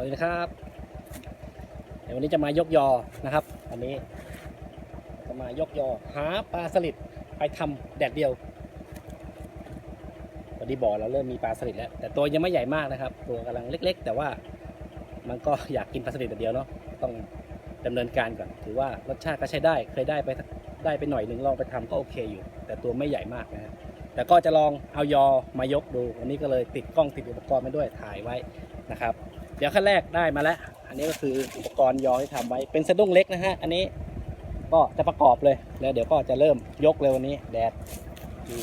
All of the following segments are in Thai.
วัสดีครับเดี๋ยววันนี้จะมายกยอนะครับ อันนี้จะมายกยอหาปลาสลิดไปทำแดดเดียววันนี้บ่อเราเริ่มมีปลาสลิดแล้ว แต่ตัวยังไม่ใหญ่มากนะครับ ตัวกำลังเล็ก ๆ แต่ว่ามันก็อยากกินปลาสลิดแดดเดียวเนาะต้องดำเนินการก่อนถือว่ารสชาติก็ใช้ได้เคยได้ไปได้ไปหน่อยหนึ่งลองไปทำก็โอเคอยู่ แต่ตัวไม่ใหญ่มากนะฮะแต่ก็จะลองเอายอมายกดู วันนี้ก็เลยติดกล้องติดอุปกรณ์มาด้วยถ่ายไว้นะครับ เดี๋ยวขั้นแรกได้มาแล้ว อันนี้ก็คืออุปกรณ์ยอที่ทำไว้ เป็นสะดุ้งเล็กนะฮะ อันนี้ก็จะประกอบเลย แล้วเดี๋ยวก็จะเริ่มยกเลยวันนี้แดดดี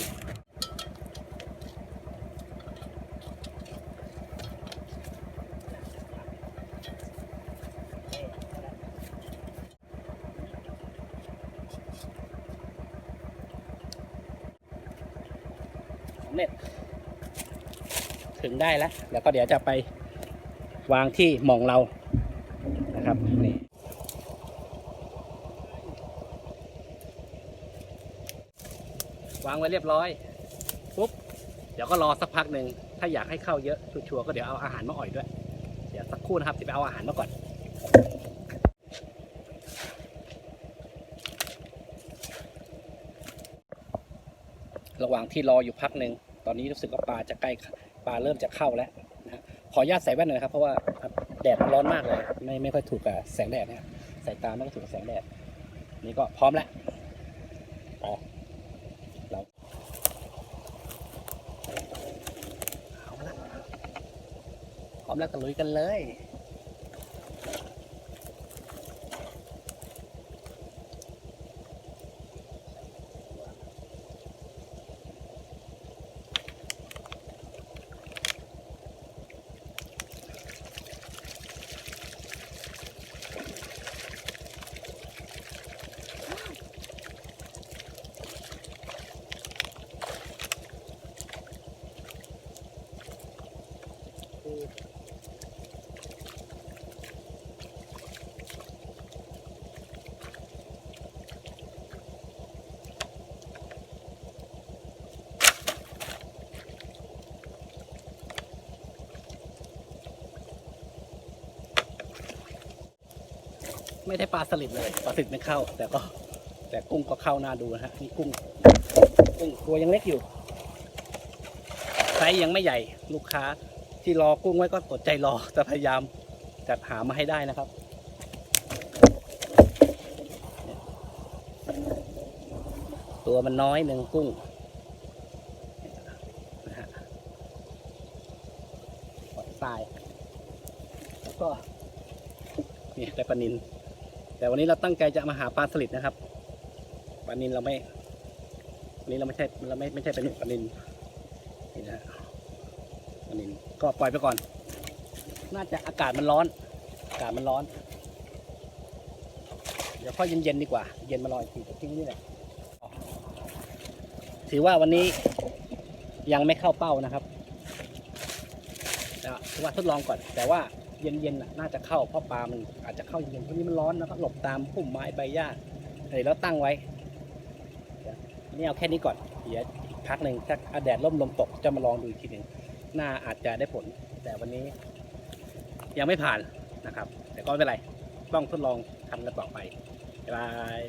สำเร็จถึงได้แล้ว แล้วก็เดี๋ยวจะไป วางที่หมองเรานะครับนี่วางไว้เรียบร้อยปุ๊บเดี๋ยวก็รอสักพักหนึ่งถ้าอยากให้เข้าเยอะชัวร์ก็เดี๋ยวเอาอาหารมาอ่อยด้วย เดี๋ยวสักครู่นะครับจะไปเอาอาหารมาก่อนระหว่างที่รออยู่พักหนึ่ง ตอนนี้รู้สึกว่าปลาจะใกล้ปลาเริ่มจะเข้าแล้ว ขออนุญาตใส่แว่นหน่อยนะครับ เพราะว่าแดดมันร้อนมากเลย ไม่ไม่ค่อยถูกกับแสงแดดเนี่ยสายตาไม่ค่อยถูกกับแสงแดด นี่ก็พร้อมแล้วไปเราเอาละพร้อมแล้วก็ลุยกันเลย ไม่ได้ปลาสลิดเลยปลาสลิดไม่เข้า แต่ก็แต่กุ้งก็เข้าหน้าดูนะฮะนี่กุ้งกุ้งตัวยังเล็กอยู่ไซส์ยังไม่ใหญ่ลูกค้าที่รอกุ้งไว้ก็อดใจรอจะพยายามจัดหามาให้ได้นะครับตัวมันน้อยหนึ่งกุ้งนะฮะอยตาย แล้วก็นี่ได้ปลานิน แต่วันนี้เราตั้งใจจะมาหาปลาสลิดนะครับปลานินเราไม่วันนี้เราไม่ใช่เราไม่ไม่ใช่เป็นปลานินนี่นะปลานินก็ปล่อยไปก่อน น่าจะอากาศมันร้อน อากาศมันร้อน เดี๋ยวค่อยเย็นๆดีกว่า เย็นมารออีกทีทิ้งนี่แหละถือว่าวันนี้ยังไม่เข้าเป้านะครับแต่ถือว่าทดลองก่อนแต่ว่า เย็นๆน่ะน่าจะเข้าเพราะปลามันอาจจะเข้าเย็นเพราะนี้มันร้อนแล้วก็หลบตามพุ่มไม้ใบหญ้าเดี๋ยวเราตั้งไว้นี่เอาแค่นี้ก่อนเดี๋ยวพักหนึ่งถ้าแดดร่มลมตกจะมาลองดูอีกทีหนึ่งน่าอาจจะได้ผล แต่วันนี้ยังไม่ผ่านนะครับ แต่ก็ไม่เป็นไร ต้องทดลองทำกันต่อไปบ๊ายบาย